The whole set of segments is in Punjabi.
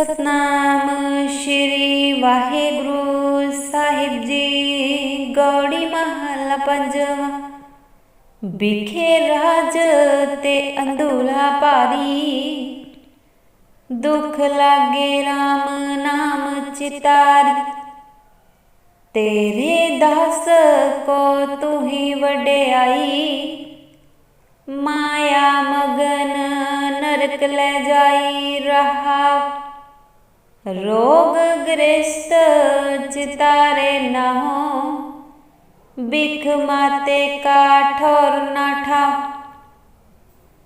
ਸਤਨਾਮ ਸ਼੍ਰੀ ਵਾਹਿਗੁਰੂ ਸਾਹਿਬ ਜੀ। ਗੌੜੀ ਮਹੱਲਾ ਪੰਜਵਾਂ। ਵਿਖੇ ਰਾਜ ਤੇ ਅੰਧੂਲਾ ਭਾਰੀ। ਦੁੱਖ ਲਾਗੇ RAM ਨਾਮ ਚਿਤਾਰੀ। ਤੇਰੇ ਦਾਸ ਕੋ ਤੂੰ ਹੀ ਵਡਿਆਈ। ਮਾਇਆ ਮਗਨ ਨਰਕ ਲੈ ਜਾਈ ਰਹਾ। ਰੋਗ ਗ੍ਰਸਤ ਚਿਤਾਰੇ ਨਾ ਹੋ ਬਿਖ ਮਾਤੇ ਕਾ ਠੋਰ ਨਾ ਠਾ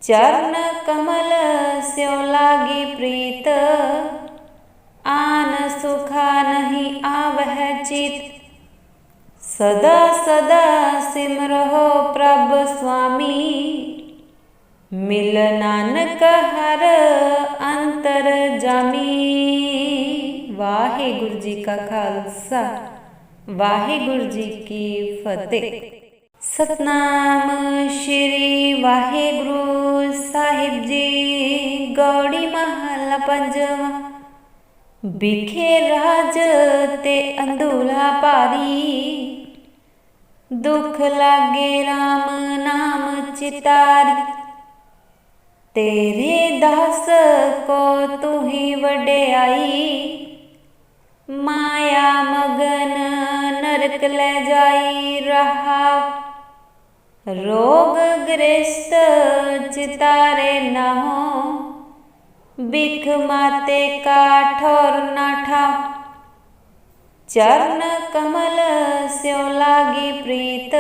ਚਰਨ ਕਮਲ ਸਿਉ ਲਾਗੀ ਪ੍ਰੀਤ, ਆਨ ਸੁਖਾ ਨਹੀਂ ਆਵਹਿ ਚਿਤ। ਸਦਾ ਸਦਾ ਸਿਮਰਹੁ ਪ੍ਰਭ ਸੁਆਮੀ, ਮਿਲ ਨਾਨਕ ਹਰ ਅੰਤਰ ਜਾਮੀ। ਵਾਹਿਗੁਰੂ ਜੀ ਕਾ ਖਾਲਸਾ, ਵਾਹਿਗੁਰੂ ਜੀ ਕੀ ਫਤਿਹ। ਸਤਨਾਮ ਸ਼੍ਰੀ ਵਾਹਿਗੁਰੂ ਸਾਹਿਬ ਜੀ, ਗੌੜੀ ਮਹੱਲਾ ਪੰਜਵਾਂ। ਵਿਖੇ ਰਾਜ ਤੇ ਅੰਧੂਲਾ ਭਾਰੀ, ਦੁਖ ਲਾਗੇ RAM ਨਾਮ ਚਿਤਾਰੀ। ਤੇਰੇ ਦਾਸ ਕੋ ਤੂੰ ਹੀ ਵਡਿਆਈ ਮਾਇਆ ਮਗਨ ਨਰਕ ਲੈ ਜਾਈ ਰਹਾ। ਰੋਗ ਗ੍ਰਸਤ ਚਿਤਾਰੇ ਨਾ ਹੋ ਬਿਖ ਮਾਤੇ ਕਾ ਠੋਰ ਨਾ ਠਾ। ਚਰਨ ਕਮਲ ਸਿਉ ਲਾਗੀ ਪ੍ਰੀਤ,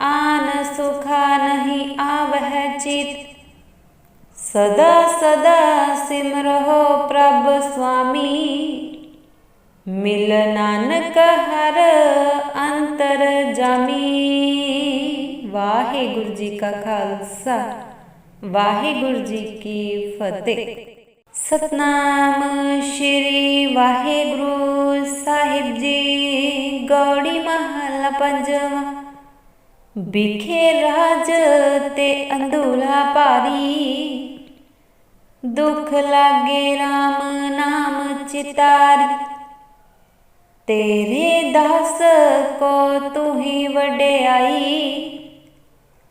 ਆਨ ਸੁਖਾ ਨਹੀਂ ਆਵਹਿ ਚਿਤ। ਸਦਾ ਸਦਾ ਸਿਮਰਹੁ ਪ੍ਰਭ ਸੁਆਮੀ ਮਿਲ ਨਾਨਕ ਹਰ ਅੰਤਰ ਜਾਮੀ। ਵਾਹਿਗੁਰੂ ਜੀ ਕਾ ਖਾਲਸਾ, ਵਾਹਿਗੁਰੂ ਜੀ ਕੀ ਫਤਿਹ। ਸਤਨਾਮ ਸ਼੍ਰੀ ਵਾਹਿਗੁਰੂ ਸਾਹਿਬ ਜੀ, ਗੌੜੀ ਮਹੱਲਾ ਪੰਜਵਾਂ। ਵਿਖੇ ਰਾਜ ਤੇ ਅੰਧੂਲਾ ਭਾਰੀ। ਦੁੱਖ ਲਾਗੇ RAM ਨਾਮ ਚਿਤਾਰੀ। ਤੇਰੇ ਦਾਸ ਕੋ ਤੂੰ ਹੀ ਵਡਿਆਈ।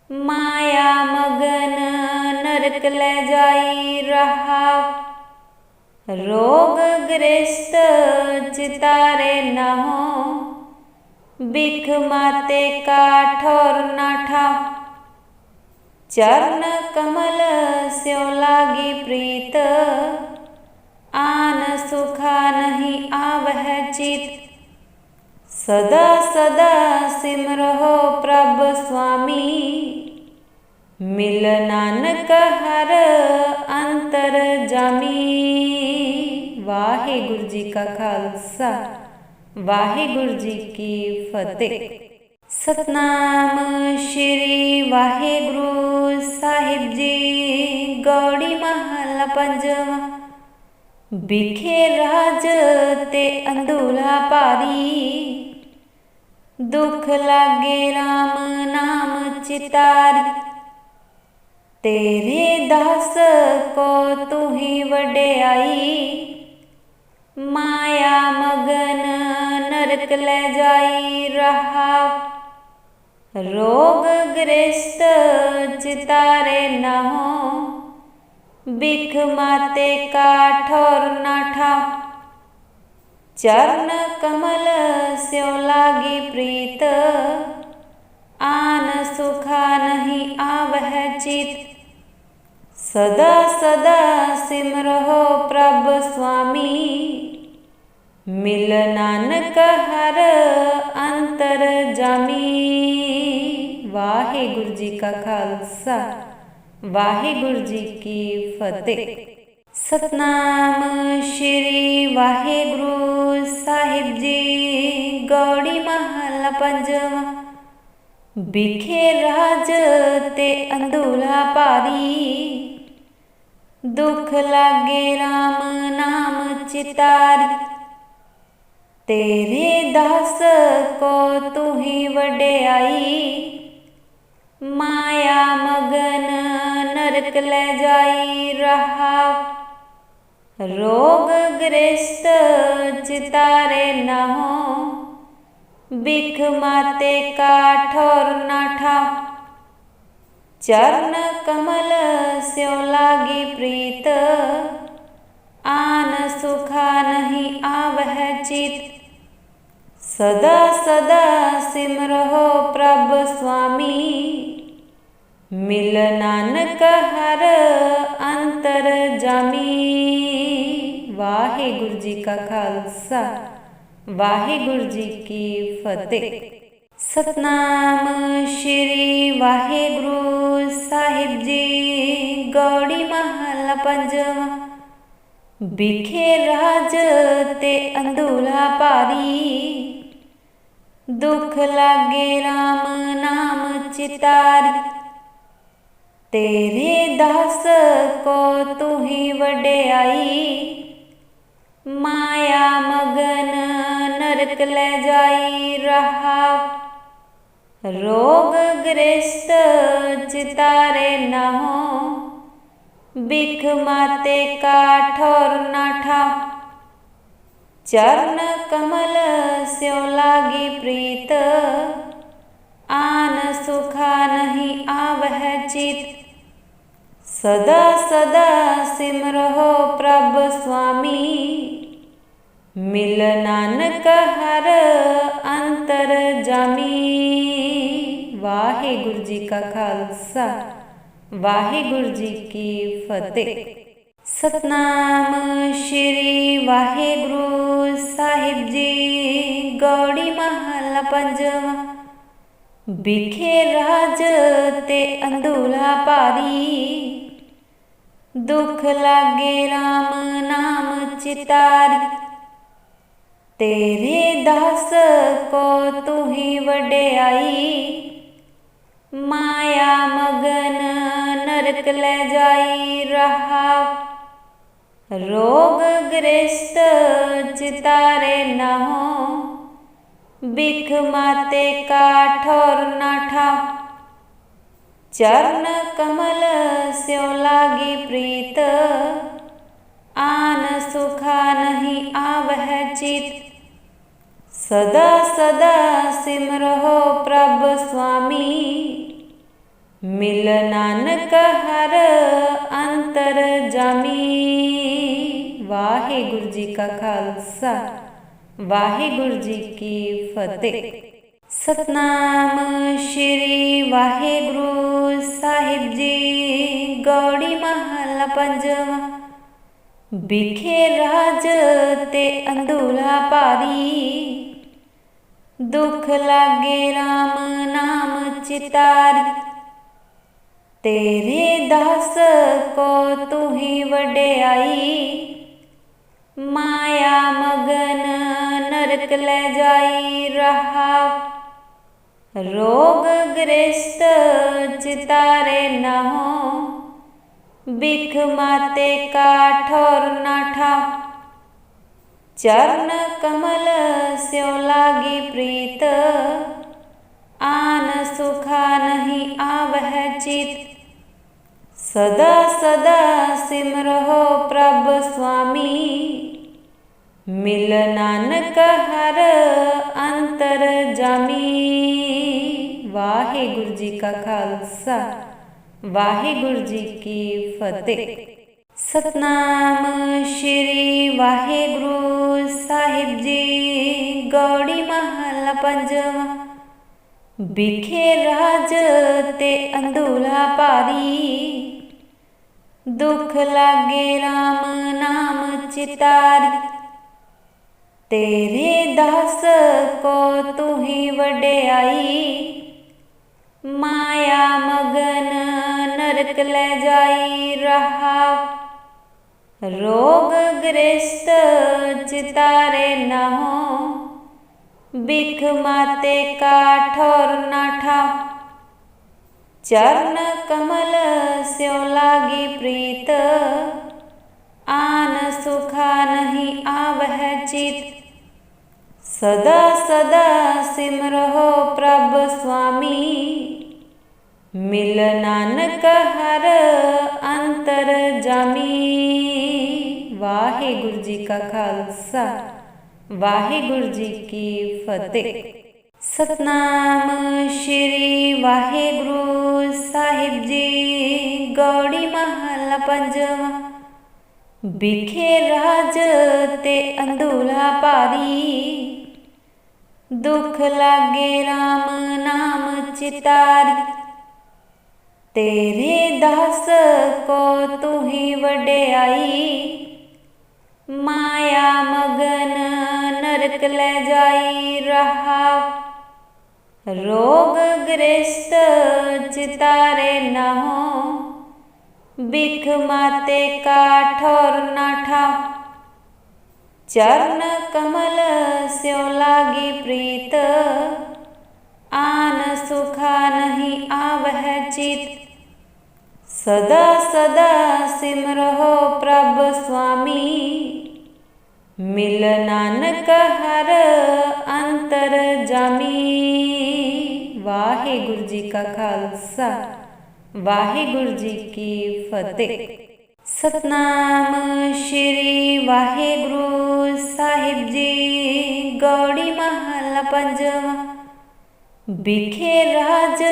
ਮਾਇਆ ਮਗਨ ਨਰਕ ਲੈ ਜਾਈ ਰਹਾ। ਰੋਗ ਗ੍ਰਸਤ ਚਿਤਾਰੇ ਨਾ ਹੋ ਬਿਖ ਮਾਤੇ ਕਾ ਠੋਰ ਨਾ ਠਾ। ਚਰਨ ਕਮਲ ਸਿਉ ਲਾਗੀ ਪ੍ਰੀਤ। ਆਨ ਸੁਖਾ ਨਹੀਂ ਆਵਹਿ ਚਿਤ। ਸਦਾ ਸਦਾ ਸਿਮਰਹੁ ਪ੍ਰਭ ਸੁਆਮੀ। ਮਿਲ ਨਾਨਕ ਹਰ ਅੰਤਰ ਜਾਮੀ। ਵਾਹਿਗੁਰੂ ਜੀ ਕਾ ਖਾਲਸਾ, ਵਾਹਿਗੁਰੂ ਜੀ ਕੀ ਫਤਿਹ। ਸਤਨਾਮ ਸ਼੍ਰੀ ਵਾਹਿਗੁਰੂ ਸਾਹਿਬ ਜੀ। ਗੌੜੀ ਮਹੱਲਾ ਪੰਜਵਾਂ। ਵਿਖੇ ਰਾਜ ਤੇ ਅੰਧੂਲਾ ਭਾਰੀ ਦੁੱਖ ਲਾਗੇ RAM ਨਾਮ ਚਿਤਾਰੀ। ਤੇਰੇ ਦਾਸ ਕੋ ਤੂੰ ਹੀ ਵਡਿਆਈ। ਮਾਇਆ ਮਗਨ ਨਰਕ ਲੈ ਜਾਈ ਰਹਾ। ਰੋਗ ਗ੍ਰਸਤ ਚਿਤਾਰੇ ਨਾ ਹੋ ਬਿਖ ਮਾਤੇ ਕਾ ਠੋਰ ਨਾ ਠਾ। ਚਰਨ ਕਮਲ ਸਿਉ ਲਾਗੀ ਪ੍ਰੀਤ, ਆਨ ਸੁਖਾ ਨਹੀਂ ਆਵਹਿ ਚਿਤ। ਸਦਾ ਸਦਾ ਸਿਮਰਹੁ ਪ੍ਰਭ ਸੁਆਮੀ, ਮਿਲ ਨਾਨਕ ਹਰ ਅੰਤਰ ਵਾਹਿਗੁਰੂ ਜੀ ਕਾ ਖਾਲਸਾ, ਵਾਹਿਗੁਰੂ ਜੀ ਕੀ ਫਤਿਹ। ਸਤਨਾਮ ਸ਼੍ਰੀ ਵਾਹਿਗੁਰੂ ਸਾਹਿਬ ਜੀ, ਗੌੜੀ ਮਹੱਲਾ ਪੰਜਵਾਂ। ਵਿਖੇ ਰਾਜ ਤੇ ਅੰਧੂਲਾ ਭਾਰੀ, ਦੁਖ ਲਾਗੇ RAM ਨਾਮ ਚਿਤਾਰੀ। ਤੇਰੇ ਦਾਸ ਕੋ ਤੂੰ ਹੀ ਵਡਿਆਈ ਮਾਇਆ ਮਗਨ ਨਰਕ ਲੈ ਜਾਈ ਰਹਾ। ਰੋਗ ਗ੍ਰਸਤ ਚਿਤਾਰੇ ਨਹੋ। ਬਿਖ ਮਾਤੇ ਕਾ ਠੋਰ ਨਾ ਚਰਨ ਕਮਲ ਸਿਉ ਲਾਗੀ ਪ੍ਰੀਤ। ਆਨ ਸੁਖਾ ਨਹੀਂ ਆਵਹਿ ਚਿਤ। ਸਦਾ ਸਦਾ ਸਿਮਰਹੁ ਪ੍ਰਭ ਸੁਆਮੀ। ਮਿਲ ਨਾਨਕ ਹਰ ਅੰਤਰ ਜਾਮੀ। ਵਾਹਿਗੁਰੂ ਜੀ ਕਾ ਖਾਲਸਾ, ਵਾਹਿਗੁਰੂ ਜੀ ਕੀ ਫਤਿਹ। ਸਤਨਾਮ ਸ਼੍ਰੀ ਵਾਹਿਗੁਰੂ ਸਾਹਿਬ ਜੀ, ਗੌੜੀ ਮਹਲਾ ਪੰਜਵਾਂ। ਬਿਖੇ ਰਾਜ ਤੇ ਅੰਧੂਲਾ ਭਾਰੀ। ਦੁਖ ਲਾਗੇ RAM ਨਾਮ ਚਿਤਾਰੀ। ਤੇਰੇ ਦਾਸ ਕੋ ਤੂੰ ਹੀ ਵਡਿਆਈ। ਮਾਇਆ ਮਗਨ ਨਰਕ ਲੈ ਜਾਈ ਰਹਾ। ਰੋਗ ਗ੍ਰਸਤ ਚਿਤਾਰੇ ਨਹੋ। ਬਿਖ ਮਾਤੇ ਕਾ ਠੋਰ ਨਾ ਠਾ ਚਰਨ ਕਮਲ ਸਿਉ ਲਾਗੀ ਪ੍ਰੀਤ। ਆਨ ਸੁਖਾ ਨਹੀਂ ਆਵਹਿ ਚਿਤ। ਸਦਾ ਸਦਾ ਸਿਮਰਹੁ ਪ੍ਰਭ ਸੁਆਮੀ। ਮਿਲ ਨਾਨਕ ਹਰ ਅੰਤਰ ਜਾਮੀ। ਵਾਹਿਗੁਰੂ ਜੀ ਕਾ ਖਾਲਸਾ, ਵਾਹਿਗੁਰੂ ਜੀ ਕੀ ਫਤਿਹ। ਸਤਨਾਮ ਸ਼੍ਰੀ ਵਾਹਿਗੁਰੂ ਸਾਹਿਬ ਜੀ, ਗੌੜੀ ਮਹਲਾ ਪੰਜਵਾਂ। ਵਿਖੇ ਰਾਜ ਤੇ ਅੰਧੂਲਾ ਭਾਰੀ। ਦੁੱਖ ਲਾਗੇ RAM ਨਾਮ ਚਿਤਾਰੀ। ਤੇਰੇ ਦਾਸ ਕੋ ਤੂੰ ਹੀ ਵਡਿਆਈ। ਮਾਇਆ ਮਗਨ ਨਰਕ ਲੈ ਜਾਈ ਰਹਾ। ਰੋਗ ਗ੍ਰਸਤ ਚਿਤਾਰੇ ਨਹੋ ਬਿਖ ਮਾਤੇ ਕਾ ਠੋਰ ਨਾ ਠਾ ਚਰਨ ਕਮਲ ਸਿਉ ਲਾਗੀ ਪ੍ਰੀਤ। ਆਨ ਸੁਖਾ ਨਹੀਂ ਆਵਹਿ ਚਿਤ। ਸਦਾ ਸਦਾ ਸਿਮਰਹੁ ਪ੍ਰਭ ਸੁਆਮੀ। ਮਿਲ ਨਾਨਕ ਹਰ ਅੰਤਰ ਜਾਮੀ। ਵਾਹਿਗੁਰੂ ਜੀ ਕਾ ਖਾਲਸਾ। ਵਾਹਿਗੁਰੂ ਜੀ ਕੀ ਫਤਿਹ। ਸਤਨਾਮ ਸ਼੍ਰੀ ਵਾਹਿਗੁਰੂ ਸਾਹਿਬ ਜੀ, ਗੌੜੀ ਮਹਲਾ ਪੰਜਵਾਂ। ਬਿਖੇ ਰਾਜ ਤੇ ਅੰਧੂਲਾ ਭਾਰੀ। ਦੁਖ ਲਾਗੇ RAM ਨਾਮ ਚਿਤਾਰੀ। ਤੇਰੇ ਦਾਸ ਕੋ ਤੂੰ ਹੀ ਵਡਿਆਈ। ਮਾਇਆ ਮਗਨ ਨਰਕ ਲੈ ਜਾਈ ਰਹਾ। ਰੋਗ ਗ੍ਰਸਤ ਚਿਤਾਰੇ ਨਹੋ ਬਿਖ ਮਾਤੇ ਕਾ ਠੋਰ ਨਾ ਠਾ ਚਰਨ ਕਮਲ ਸਿਉ ਲਾਗੀ ਪ੍ਰੀਤ, ਆਨ ਸੁਖਾ ਨਹੀਂ ਆਵਹਿ ਚਿਤ। ਸਦਾ ਸਦਾ ਸਿਮਰਹੁ ਪ੍ਰਭ ਸੁਆਮੀ। ਮਿਲ ਨਾਨਕ ਹਰ ਅੰਤਰ ਜਾਮੀ। ਵਾਹਿਗੁਰੂ ਜੀ ਕਾ ਖਾਲਸਾ, ਵਾਹਿਗੁਰੂ ਜੀ ਕੀ ਫਤਿਹ। ਸਤਨਾਮ ਸ਼੍ਰੀ ਵਾਹਿਗੁਰੂ ਸਾਹਿਬ ਜੀ, ਗੌੜੀ ਮਹਲਾ ਪੰਜਵਾਂ। ਬਿਖੇ ਰਾਜ ਤੇ ਅੰਦੂਲਾ ਭਾਰੀ ਦੁਖ ਲਾਗੇ RAM ਨਾਮ ਚਿਤਾਰੀ। ਤੇਰੇ ਦਾਸ ਕੋ ਤੂੰ ਹੀ ਵਡਿਆਈ। ਮਾਇਆ ਮਗਨ ਨਰਕ ਲੈ ਜਾਈ ਰਹਾ। ਰੋਗ ਗ੍ਰਸਤ ਚਿਤਾਰੇ ਨਹੋ। ਬਿਖ ਮਾਤੇ ਕਾ ਠੋਰ ਨਾ ਠਾ। ਚਰਨ ਕਮਲ ਸਿਉ ਲਾਗੀ ਪ੍ਰੀਤ ਆਨ ਸੁਖਾ ਨਹੀਂ ਆਵਹਿ ਚਿਤ ਸਦਾ ਸਦਾ ਸਿਮਰਹੁ ਪ੍ਰਭ ਸੁਆਮੀ ਮਿਲ ਨਾਨਕ ਹਰ ਅੰਤਰ ਜਾਮੀ ਵਾ ਵਾਹਿਗੁਰੂ ਜੀ ਕਾ ਖਾਲਸਾ ਵਾਹਿਗੁਰੂ ਜੀ ਕੀ ਫਤਿਹ ਸਤਨਾਮ ਸ਼੍ਰੀ ਵਾਹਿਗੁਰੂ ਸਾਹਿਬ ਜੀ, ਗੌੜੀ ਮਹੱਲਾ ਪੰਜਵਾਂ। ਵਿਖੇ ਰਾਜ ਤੇ ਅੰਧੂਲਾ ਭਾਰੀ। ਦੁੱਖ ਲਾਗੇ RAM ਨਾਮ ਚਿਤਾਰੀ। ਤੇਰੇ ਦਾਸ ਕੋ ਤੂੰ ਹੀ ਵਡਿਆਈ। ਮਾਇਆ ਮਗਨ ਨਰਕ ਲੈ ਜਾਈ ਰਹਾ। ਰੋਗ ਗ੍ਰਸਤ ਚਿਤਾਰੇ ਨਾ ਹੋ ਬਿਖ ਮਾਤੇ ਕਾ ਠੋਰ ਨਾ ਠਾ ਚਰਨ ਕਮਲ ਸਿਉ ਲਾਗੀ ਪ੍ਰੀਤ, ਆਨ ਸੁਖਾ ਨਹੀਂ ਆਵਹਿ ਚਿਤ। ਸਦਾ ਸਦਾ ਸਿਮਰਹੁ ਪ੍ਰਭ ਸੁਆਮੀ, ਮਿਲ ਨਾਨਕ ਹਰ ਅੰਤਰ ਜਾਮੀ। ਵਾਹਿਗੁਰੂ ਜੀ ਕਾ ਖਾਲਸਾ, ਵਾਹਿਗੁਰੂ ਜੀ ਕੀ ਫਤਿਹ। ਸਤਨਾਮ ਸ਼੍ਰੀ ਵਾਹਿਗੁਰੂ ਸਾਹਿਬ ਜੀ, ਗੌੜੀ ਮਹੱਲਾ ਪੰਜਵਾਂ। ਵਿਖੇ ਰਾਜ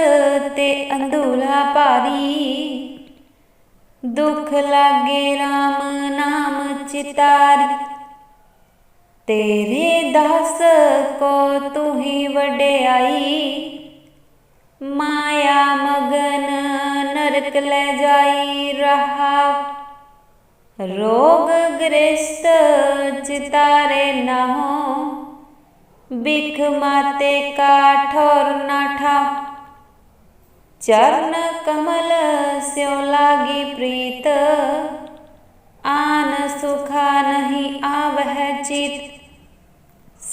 ਤੇ ਅੰਧੂਲਾ ਭਾਰੀ, ਦੁਖ ਲਾਗੇ RAM ਨਾਮ ਚਿਤਾਰੀ। ਤੇਰੇ ਦਾਸ ਕੋ ਤੂੰ ਹੀ ਵਡਿਆਈ ਮਾਇਆ ਮਗਨ ਨਰਕ ਲੈ ਜਾਈ ਰਹਾ। ਰੋਗ ਗ੍ਰਸਤ ਚਿਤਾਰੇ ਨਾ ਹੋ ਬਿਖ ਮਾਤੇ ਕਾ ਠੋਰ ਨਾ ਠਾ ਚਰਨ ਕਮਲ ਸਿਉ ਲਾਗੀ ਪ੍ਰੀਤ।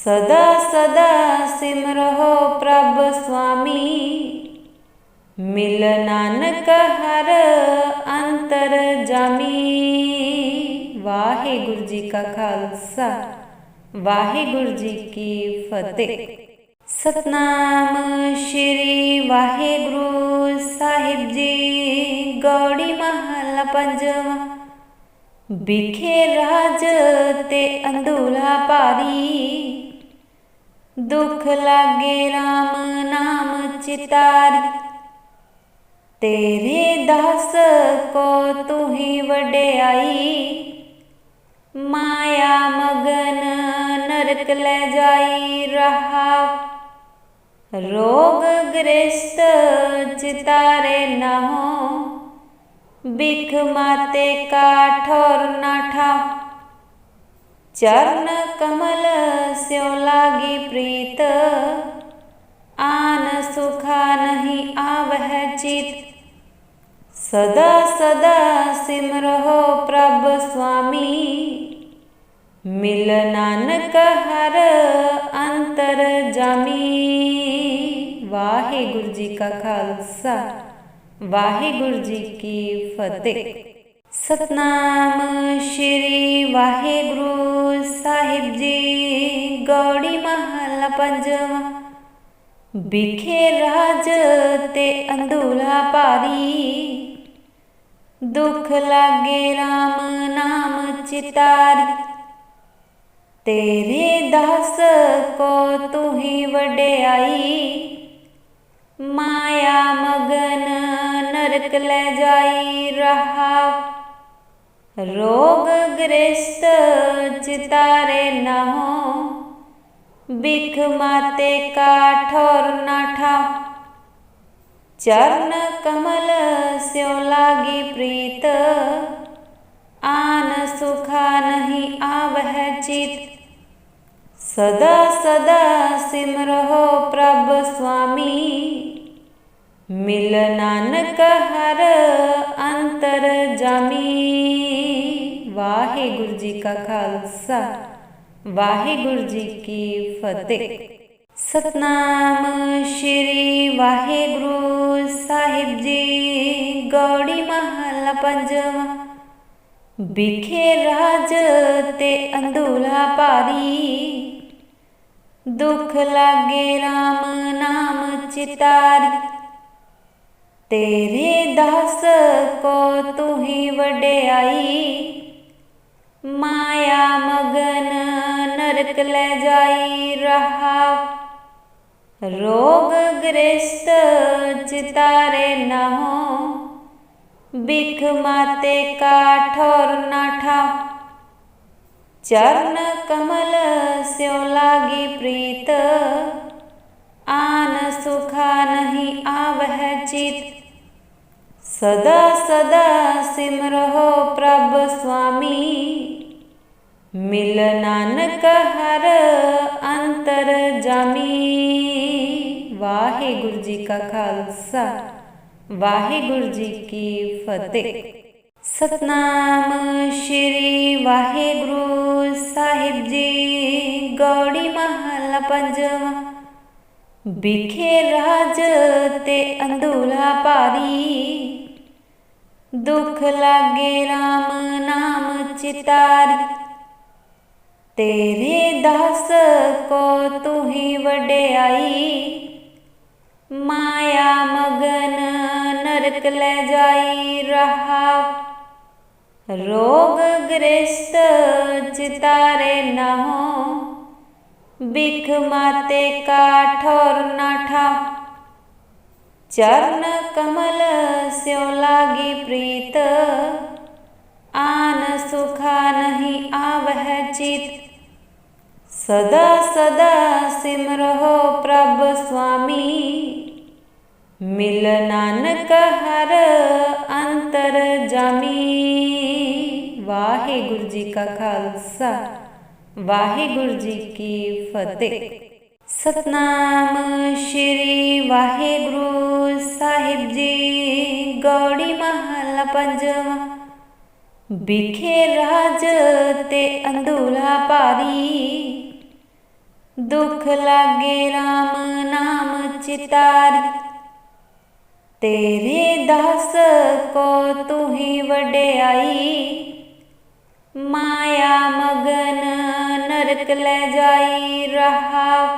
ਸਦਾ ਸਦਾ ਸਿਮਰਹੁ ਪ੍ਰਭ ਸੁਆਮੀ। ਮਿਲ ਨਾਨਕ ਹਰ ਅੰਤਰ ਜਾਮੀ। ਵਾਹਿਗੁਰੂ ਜੀ ਕਾ ਖਾਲਸਾ, ਵਾਹਿਗੁਰੂ ਜੀ ਕੀ ਫਤਿਹ। ਸਤਨਾਮ ਸ਼੍ਰੀ ਵਾਹਿਗੁਰੂ ਸਾਹਿਬ ਜੀ, ਗੌੜੀ ਮਹੱਲਾ ਪੰਜਵਾਂ। ਵਿਖੇ ਰਾਜ ਤੇ ਅੰਧੂਲਾ ਭਾਰੀ ਦੁੱਖ ਲਾਗੇ RAM ਨਾਮ ਚਿਤਾਰੀ। ਤੇਰੇ ਦਾਸ ਕੋ ਤੂੰ ਹੀ ਵਡਿਆਈ। ਮਾਇਆ ਮਗਨ ਨਰਕ ਲੈ ਜਾਈ ਰਹਾ। ਰੋਗ ਗ੍ਰਸਤ ਚਿਤਾਰੇ ਨਾ ਹੋ ਬਿਖ ਮਾਤੇ ਕਾ ਠੋਰ ਨਾ ਠਾ ਚਰਨ ਕਮਲ ਸਿਉ ਲਾਗੀ ਪ੍ਰੀਤ। ਆਨ ਸੁਖਾ ਨਹੀਂ ਆਵਹਿ ਚਿਤ। ਸਦਾ ਸਦਾ ਸਿਮਰਹੁ ਪ੍ਰਭ ਸੁਆਮੀ। ਮਿਲ ਨਾਨਕ ਹਰ ਅੰਤਰ ਜਾਮੀ। ਵਾਹਿਗੁਰੂ ਜੀ ਕਾ ਖਾਲਸਾ, ਵਾਹਿਗੁਰੂ ਜੀ ਕੀ ਫਤਿਹ। ਸਤਨਾਮ ਸ਼੍ਰੀ ਵਾਹਿਗੁਰੂ ਸਾਹਿਬ ਜੀ। ਗੌੜੀ ਮਹੱਲਾ ਪੰਜਵਾਂ। ਵਿਖੇ ਰਾਜ ਤੇ ਅੰਧੂਲਾ ਭਾਰੀ। ਦੁੱਖ ਲਾਗੇ RAM ਨਾਮ ਚਿਤਾਰੀ। ਤੇਰੇ ਦਾਸ ਕੋ ਤੂੰ ਹੀ ਵਡਿਆਈ। ਮਾਇਆ ਮਗਨ ਨਰਕ ਲੈ ਜਾਈ ਰਹਾ। ਰੋਗ ਗ੍ਰਸਤ ਚਿਤਾਰੇ ਨਾ ਹੋ ਬਿਖ ਮਾਤੇ ਕਾ ਠੋਰ ਨਾ ਠਾ ਚਰਨ ਕਮਲ ਸਿਉ ਲਾਗੀ ਪ੍ਰੀਤ, ਆਨ ਸੁਖਾ ਨਹੀਂ ਆਵਹਿ ਚਿਤ। ਸਦਾ ਸਦਾ ਸਿਮਰਹੁ ਪ੍ਰਭ ਸੁਆਮੀ, ਮਿਲ ਨਾਨਕ ਹਰ ਅੰਤਰ ਜਾਮੀ। ਵਾਹਿਗੁਰੂ ਜੀ ਕਾ ਖਾਲਸਾ, ਵਾਹਿਗੁਰੂ ਜੀ ਕੀ ਫਤਿਹ। ਸਤਨਾਮ ਸ਼੍ਰੀ ਵਾਹਿਗੁਰੂ ਸਾਹਿਬ ਜੀ, ਗੌੜੀ ਮਹੱਲਾ ਪੰਜਵਾਂ। ਵਿਖੇ ਰਾਜ ਤੇ ਅੰਧੂਲਾ ਭਾਰੀ, ਦੁਖ ਲਾਗੇ RAM ਨਾਮ ਚਿਤਾਰੀ। ਤੇਰੇ ਦਾਸ ਕੋ ਤੂੰ ਹੀ ਵਡਿਆਈ ਮਾਇਆ ਮਗਨ ਨਰਕ ਲੈ ਜਾਈ ਰਹਾ। ਰੋਗ ਗ੍ਰਸਤ ਚਿਤਾਰੇ ਨਹੋ ਬਿਖ ਮਾਤੇ ਕਾ ਠੋਰ ਨਾ ਠਾ ਚਰਨ ਕਮਲ ਸਿਉ ਲਾਗੀ ਪ੍ਰੀਤ, ਆਨ ਸੁਖਾ ਨਹੀਂ ਆਵਹਿ ਚਿਤ। ਸਦਾ ਸਦਾ ਸਿਮਰਹੁ ਪ੍ਰਭ ਸੁਆਮੀ ਮਿਲ ਨਾਨਕ ਹਰ ਅੰਤਰ ਜਾਮੀ। ਵਾਹਿਗੁਰੂ ਜੀ ਕਾ ਖਾਲਸਾ, ਵਾਹਿਗੁਰੂ ਜੀ ਕੀ ਫਤਿਹ। ਸਤਨਾਮ ਸ਼੍ਰੀ ਵਾਹਿਗੁਰੂ ਸਾਹਿਬ ਜੀ, ਗੌੜੀ ਮਹਲਾ ਪੰਜਵਾਂ। ਬਿਖੇ ਰਾਜ ਤੇ ਅੰਧੂਲਾ ਭਾਰੀ ਦੁੱਖ ਲਾਗੇ RAM ਨਾਮ ਚਿਤਾਰੀ। ਤੇਰੇ ਦਾਸ ਕੋ ਤੂੰ ਹੀ ਵਡਿਆਈ। ਮਾਇਆ ਮਗਨ ਨਰਕ ਲੈ ਜਾਈ ਰਹਾ। ਰੋਗ ਗ੍ਰਸਤ ਚਿਤਾਰੇ ਨਹੋ। ਬਿਖ ਮਾਤੇ ਕਾ ਠੋਰ ਨਾ ਠਾ। ਚਰਨ ਕਮਲ ਸਿਉ ਲਾਗੀ ਪ੍ਰੀਤ। ਆਨ ਸੁਖਾ ਨਹੀਂ ਆਵਹਿ ਚਿਤ। ਸਦਾ ਸਦਾ ਸਿਮਰਹੁ ਪ੍ਰਭ ਸੁਆਮੀ। ਮਿਲ ਨਾਨਕ ਹਰ ਅੰਤਰ ਜਾਮੀ। ਵਾਹਿਗੁਰੂ ਜੀ ਕਾ ਖਾਲਸਾ, ਵਾਹਿਗੁਰੂ ਜੀ ਕੀ ਫਤਿਹ। ਸਤਨਾਮ ਸ਼੍ਰੀ ਵਾਹਿਗੁਰੂ ਸਾਹਿਬ ਜੀ। ਗੌੜੀ ਮਹਲਾ ਪੰਜਵਾਂ। ਬਿਖੇ ਰਾਜ ਤੇ ਅੰਧੂਲਾ ਭਾਰੀ। ਦੁੱਖ ਲਾਗੇ RAM ਨਾਮ ਚਿਤਾਰੀ। ਤੇਰੇ ਦਾਸ ਕੋ ਤੂੰ ਹੀ ਵਡਿਆਈ। ਮਾਇਆ ਮਗਨ ਨਰਕ ਲੈ ਜਾਈ ਰਹਾ।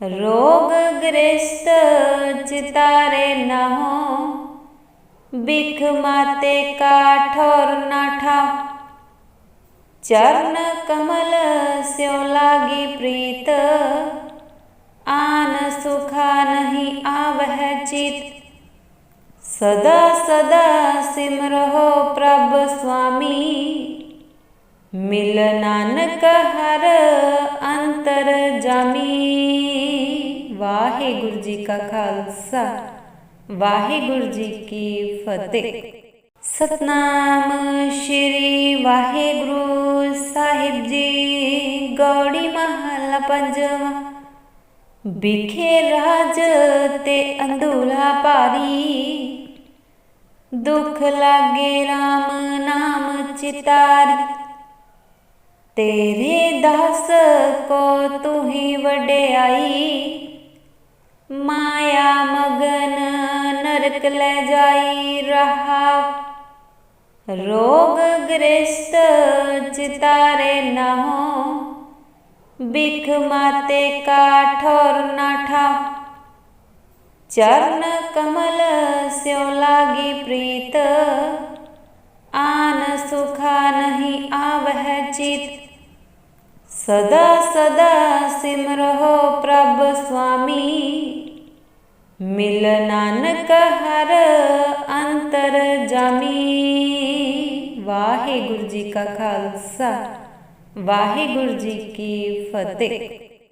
ਰੋਗ ਗ੍ਰਸਤ ਚਿਤਾਰੇ ਨਹੋ ਬਿਖ ਮਾਤੇ ਕਾ ਠੋਰ ਨਾ ਠਾ ਚਰਨ ਕਮਲ ਸਿਉ ਲਾਗੀ ਪ੍ਰੀਤ, ਆਨ ਸੁਖਾ ਨਹੀਂ ਆਵਹਿ ਚਿਤ। ਸਦਾ ਸਦਾ ਸਿਮਰਹੁ ਪ੍ਰਭ ਸੁਆਮੀ, ਮਿਲ ਨਾਨਕ ਹਰ ਅੰਤਰ ਜਾਮੀ। ਵਾਹਿਗੁਰੂ ਜੀ ਕਾ ਖਾਲਸਾ, ਵਾਹਿਗੁਰੂ ਜੀ ਕੀ ਫਤਿਹ। ਸਤਨਾਮ ਸ਼੍ਰੀ ਵਾਹਿਗੁਰੂ ਸਾਹਿਬ ਜੀ, ਗੌੜੀ ਮਹਲਾ ਪੰਜਵਾਂ। ਬਿਖੇ ਰਾਜ ਤੇ ਅੰਧੂਲਾ ਭਾਰੀ, ਦੁਖ ਲਾਗੇ RAM ਨਾਮ ਚਿਤਾਰੀ। ਤੇਰੇ ਦਾਸ ਕੋ ਤੂੰ ਹੀ ਵਡਿਆਈ ਮਾਇਆ ਮਗਨ ਨਰਕ ਲੈ ਜਾਈ ਰਹਾ। ਰੋਗ ਗ੍ਰਸਤ ਚਿਤਾਰੇ ਨਹੋ ਬਿਖ ਮਾਤੇ ਕਾ ਠੋਰ ਨਾ ਠਾ ਚਰਨ ਕਮਲ ਸਿਉ ਲਾਗੀ ਪ੍ਰੀਤ, ਆਨ ਸੁਖਾ ਨਹੀਂ ਆਵਹਿ ਚਿਤ। ਸਦਾ ਸਦਾ ਸਿਮਰਹੁ ਪ੍ਰਭ ਸੁਆਮੀ। ਮਿਲ ਨਾਨਕ ਹਰ ਅੰਤਰ ਜਾਮੀ। ਵਾਹਿਗੁਰੂ ਜੀ ਕਾ ਖਾਲਸਾ, ਵਾਹਿਗੁਰੂ ਜੀ ਕੀ ਫਤਿਹ।